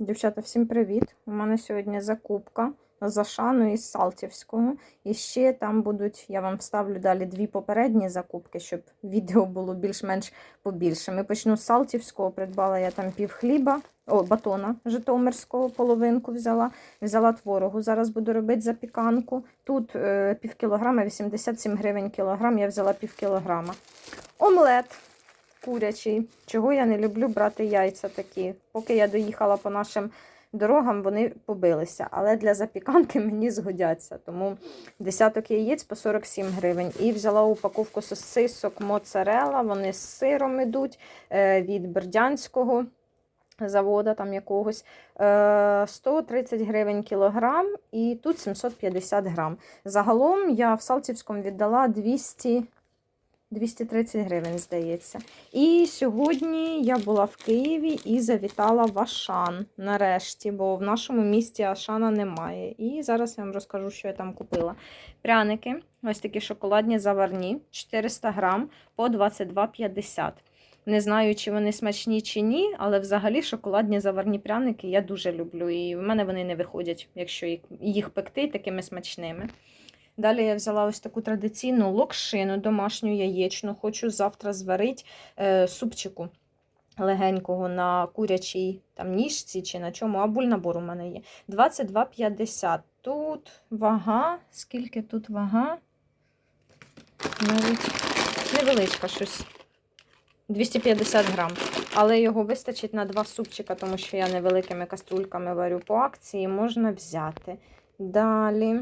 Дівчата, всім привіт! У мене сьогодні закупка з Ашану із Салтівського. І ще там будуть, я вам вставлю далі дві попередні закупки, щоб відео було більш-менш побільше. Ми почну з Салтівського. Придбала я там пів хліба, о, батона Житомирського, половинку взяла. Взяла творогу. Зараз буду робити запіканку. Тут е, пів кілограма, 87 гривень кілограм. Я взяла пів кілограма. Омлет курячий. Чого я не люблю брати яйця такі. Поки я доїхала по нашим дорогам, вони побилися. Але для запіканки мені згодяться. Тому десяток яєць по 47 гривень. І взяла упаковку сосисок моцарела. Вони з сиром ідуть е, від Бердянського. Завода там якогось е, 130 гривень кілограм, і тут 750 грам. Загалом я в Салтівському віддала 200 230 гривень, здається. І сьогодні я була в Києві і завітала в Ашан нарешті, бо в нашому місті Ашана немає. І зараз я вам розкажу, що я там купила. Пряники, ось такі шоколадні заварні, 400 грам по 22,50. Не знаю, чи вони смачні чи ні, але взагалі шоколадні заварні пряники я дуже люблю. І в мене вони не виходять, якщо їх- пекти такими смачними. Далі я взяла ось таку традиційну локшину, домашню яєчну. Хочу завтра зварити е, супчику легенького на курячій там, ніжці чи на чому, а бульнабор у мене є. 22,50. Тут вага. Скільки тут вага? Навіть невеличка щось. 250 грам. Але його вистачить на два супчика, тому що я невеликими каструльками варю по акції, можна взяти. Далі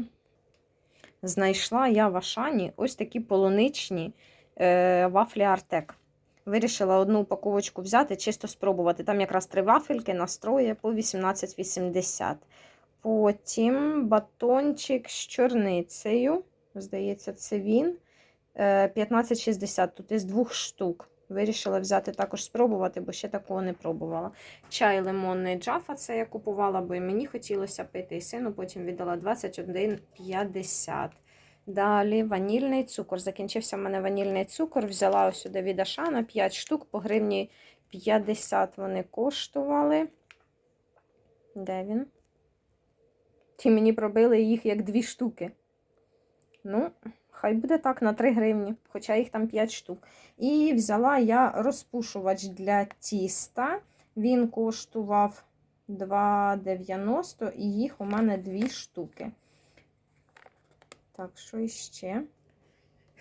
знайшла я в Ашані ось такі полуничні е, вафлі Артек. Вирішила одну упаковочку взяти, чисто спробувати. Там якраз три вафельки настроє по 18,80. Потім батончик з чорницею. Здається, це він. Е, 15,60. Тут із двох штук. Вирішила взяти також спробувати, бо ще такого не пробувала. Чай лимонний джафа, це я купувала, бо і мені хотілося пити. І сину потім віддала 21,50. Далі ванільний цукор. Закінчився в мене ванільний цукор. Взяла ось сюди від Ашана 5 штук по гривні 50 вони коштували. Де він? Ті мені пробили їх як дві штуки. Ну, хай буде так, на 3 гривні, хоча їх там 5 штук. І взяла я розпушувач для тіста. Він коштував 2,90 і їх у мене 2 штуки. Так, що іще?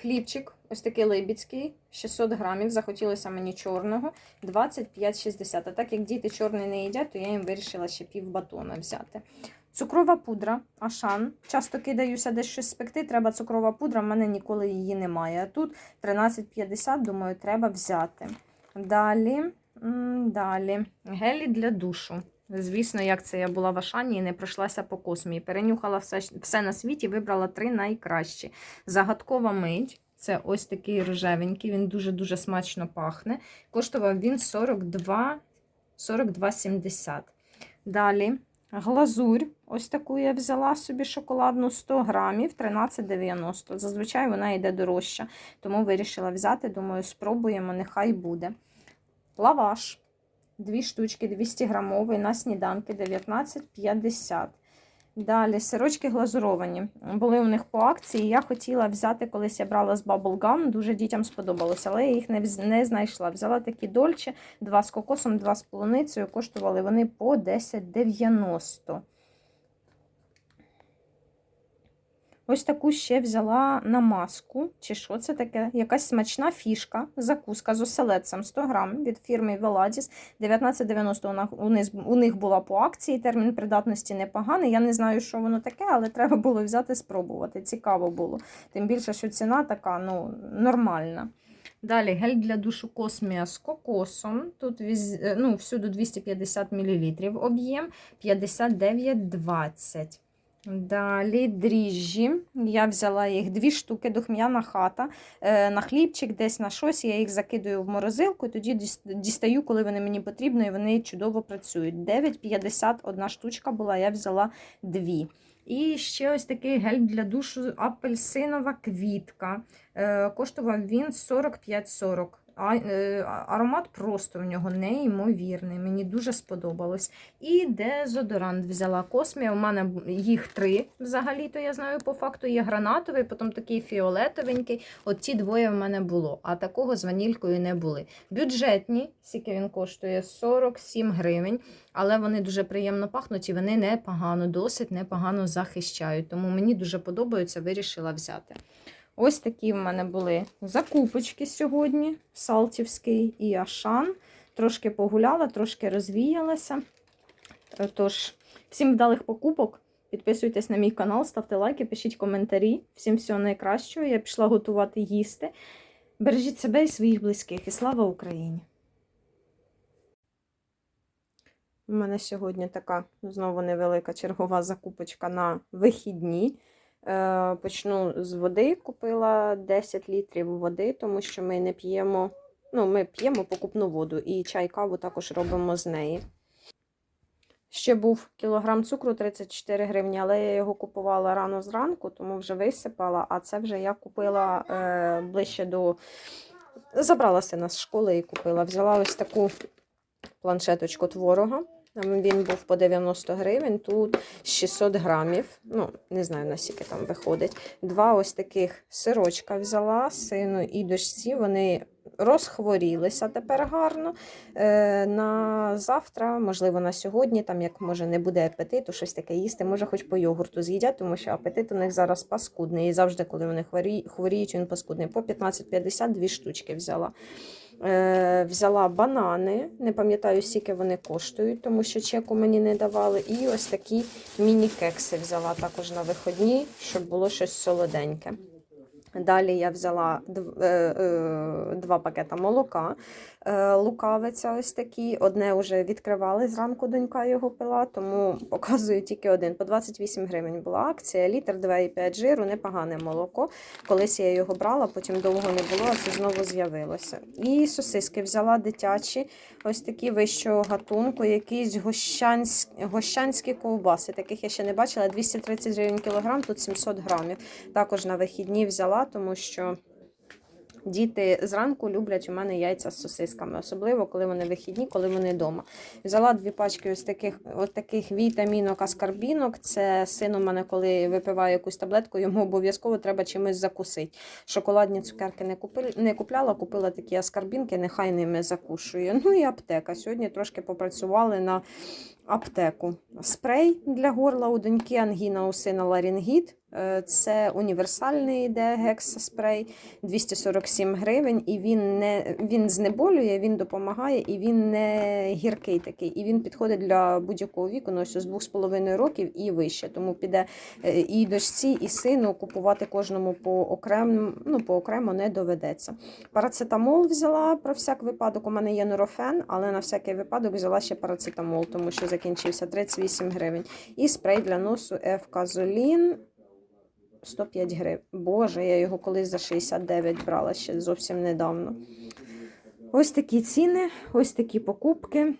Хлібчик, ось такий либіцький, 600 грамів. Захотілося мені чорного, 25,60. А так як діти чорний не їдять, то я їм вирішила ще пів батона взяти. Цукрова пудра, ашан. Часто кидаюся десь щось спекти, треба цукрова пудра, в мене ніколи її немає. Тут 13,50, думаю, треба взяти. Далі, далі. Гелі для душу. Звісно, як це я була в Ашані і не пройшлася по космії. Перенюхала все, все на світі, вибрала три найкращі. Загадкова мить. Це ось такий рожевенький, він дуже-дуже смачно пахне. Коштував він 42, 42,70. Далі глазурь. Ось таку я взяла собі шоколадну 100 грамів, 13,90. Зазвичай вона йде дорожча, тому вирішила взяти. Думаю, спробуємо, нехай буде. Лаваш. Дві штучки 200 грамовий на сніданки 19,50. Далі сирочки глазуровані. Були у них по акції. Я хотіла взяти, колись я брала з Bubble Gum, дуже дітям сподобалося, але я їх не, не знайшла. Взяла такі дольче, два з кокосом, два з полуницею. Коштували вони по 10,90. Ось таку ще взяла на маску. Чи що це таке? Якась смачна фішка, закуска з оселедцем 100 грам від фірми Veladis. 19,90 у них, була по акції. Термін придатності непоганий. Я не знаю, що воно таке, але треба було взяти спробувати. Цікаво було. Тим більше, що ціна така ну, нормальна. Далі гель для душу Космія з кокосом. Тут е, ну, всюди 250 мл об'єм 59,20. Далі дріжджі. Я взяла їх дві штуки, духм'яна хата. Е, на хлібчик, десь на щось. Я їх закидаю в морозилку, і тоді дістаю, коли вони мені потрібні, і вони чудово працюють. 9,50 одна штучка була, я взяла дві. І ще ось такий гель для душу апельсинова квітка. Е, коштував він 45,40. А, е, аромат просто в нього неймовірний. Мені дуже сподобалось. І дезодорант взяла Космія. У мене їх три взагалі-то я знаю по факту. Є гранатовий, потім такий фіолетовенький. От ті двоє в мене було, а такого з ванількою не були. Бюджетні, скільки він коштує 47 гривень, але вони дуже приємно пахнуть і вони непогано, досить непогано захищають. Тому мені дуже подобаються, вирішила взяти. Ось такі в мене були закупочки сьогодні: Салтівський і Ашан. Трошки погуляла, трошки розвіялася. Е, Тож, всім вдалих покупок. Підписуйтесь на мій канал, ставте лайки, пишіть коментарі. Всім всього найкращого. Я пішла готувати їсти. Бережіть себе і своїх близьких. І слава Україні! У мене сьогодні така знову невелика чергова закупочка на вихідні. Е, Почну з води. Купила 10 літрів води, тому що ми не п'ємо. Ну, ми п'ємо покупну воду і чай каву також робимо з неї. Ще був кілограм цукру 34 гривні, але я його купувала рано зранку, тому вже висипала. А це вже я купила е, ближче до. Забрала сина з школи і купила. Взяла ось таку планшеточку творога. Там Він був по 90 гривень, тут 600 грамів. Ну, не знаю, наскільки там виходить. Два ось таких сирочка взяла сину і дочці. Вони розхворілися тепер гарно. Е, на завтра, можливо, на сьогодні, там як може не буде апетиту, щось таке їсти, може, хоч по йогурту з'їдять, тому що апетит у них зараз паскудний. І завжди, коли вони хворі- хворіють, він паскудний. По 15,50 дві штучки взяла. Е, взяла банани, не пам'ятаю, скільки вони коштують, тому що чеку мені не давали. І ось такі міні-кекси взяла також на виходні, щоб було щось солоденьке. Далі я взяла е, е, два пакета молока, лукавиця ось такі. Одне вже відкривали зранку, донька його пила, тому показую тільки один. По 28 гривень була акція, літр 2,5 жиру, непогане молоко. Колись я його брала, потім довго не було, а це знову з'явилося. І сосиски взяла дитячі, ось такі вищого гатунку, якісь гощанськ, гощанські ковбаси. Таких я ще не бачила. 230 гривень кілограм, тут 700 грамів. Також на вихідні взяла, тому що діти зранку люблять у мене яйця з сосисками, особливо коли вони вихідні, коли вони вдома. Взяла дві пачки ось таких, от таких вітамінок, аскарбінок. Це син у мене, коли випиває якусь таблетку, йому обов'язково треба чимось закусити. Шоколадні цукерки не купила, не купляла, купила такі аскарбінки, нехай ними закушує. Ну і аптека. Сьогодні трошки попрацювали на аптеку. Спрей для горла у доньки ангіна у сина ларінгіт. Е, Це універсальний йде гекса-спрей 247 гривень, і він не він знеболює, він допомагає, і він не гіркий такий. І він підходить для будь-якого віку, ну, з 2,5 років і вище. Тому піде е, і дочці, і сину купувати кожному по окремо, ну, по окремо не доведеться. Парацетамол взяла про всяк випадок. У мене є норофен, але на всякий випадок взяла ще парацетамол, тому що закінчився 38 гривень. І спрей для носу Евказолін 105 гривень. Боже, я його колись за 69 брала ще зовсім недавно. Ось такі ціни, ось такі покупки.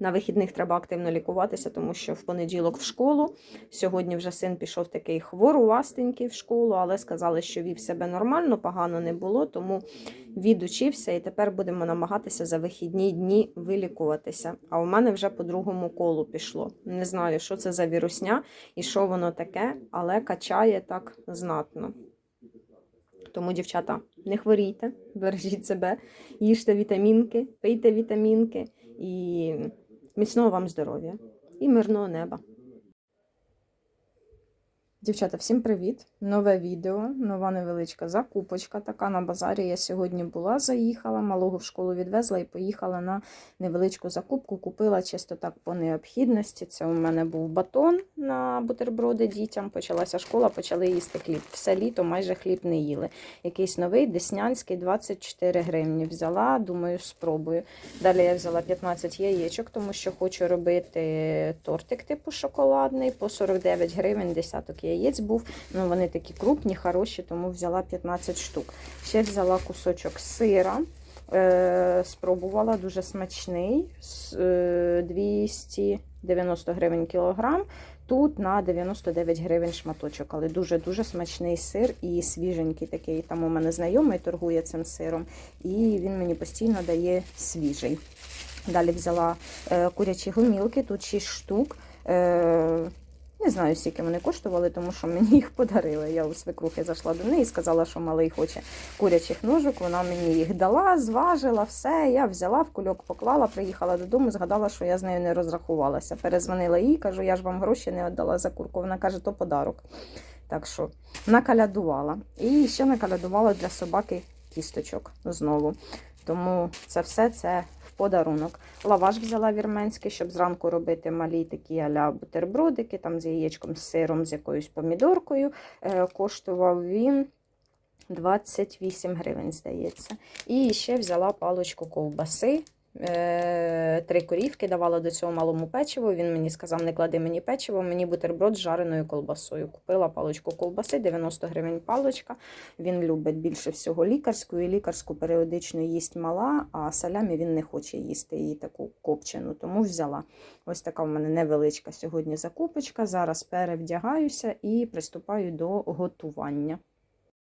На вихідних треба активно лікуватися, тому що в понеділок в школу. Сьогодні вже син пішов такий хворувастенький в школу, але сказали, що вів себе нормально, погано не було, тому відучився і тепер будемо намагатися за вихідні дні вилікуватися. А у мене вже по другому колу пішло. Не знаю, що це за вірусня і що воно таке, але качає так знатно. Тому, дівчата, не хворійте, бережіть себе, їжте вітамінки, пийте вітамінки і міцного вам здоров'я і мирного неба. Дівчата, всім привіт! Нове відео, нова невеличка закупочка. Така на базарі я сьогодні була, заїхала, малого в школу відвезла і поїхала на невеличку закупку. Купила чисто так по необхідності. Це у мене був батон на бутерброди дітям. Почалася школа, почали їсти хліб. Все літо майже хліб не їли. Якийсь новий деснянський 24 гривні. Взяла, думаю, спробую. Далі я взяла 15 яєчок, тому що хочу робити тортик типу шоколадний. По 49 гривень десяток яєць був. Ну, вони такі крупні, хороші, тому взяла 15 штук. Ще взяла кусочок сира. Е, спробувала дуже смачний. Е, 290 гривень кілограм. Тут на 99 гривень шматочок, але дуже-дуже смачний сир і свіженький такий. Там у мене знайомий торгує цим сиром, і він мені постійно дає свіжий. Далі взяла е, курячі гомілки, тут 6 штук. Не знаю, скільки вони коштували, тому що мені їх подарили. Я у свекрухи зайшла до неї і сказала, що малий хоче курячих ножок. Вона мені їх дала, зважила, все. Я взяла, в кульок поклала, приїхала додому, згадала, що я з нею не розрахувалася. Перезвонила їй, кажу, я ж вам гроші не віддала за курку. Вона каже, то подарок. Так що накалядувала. І ще накалядувала для собаки кісточок знову. Тому це все це подарунок. Лаваш взяла вірменський, щоб зранку робити малі такі аля бутербродики, там з яєчком, з сиром, з якоюсь помідоркою. Е, коштував він 28 гривень, здається. І ще взяла палочку ковбаси. Е, Три корівки давала до цього малому печиво. Він мені сказав, не клади мені печиво, мені бутерброд з жареною колбасою. Купила паличку ковбаси, 90 гривень паличка. Він любить більше всього лікарську, і лікарську періодично їсть мала, а салямі він не хоче їсти її таку копчену, тому взяла. Ось така в мене невеличка сьогодні закупочка. Зараз перевдягаюся і приступаю до готування.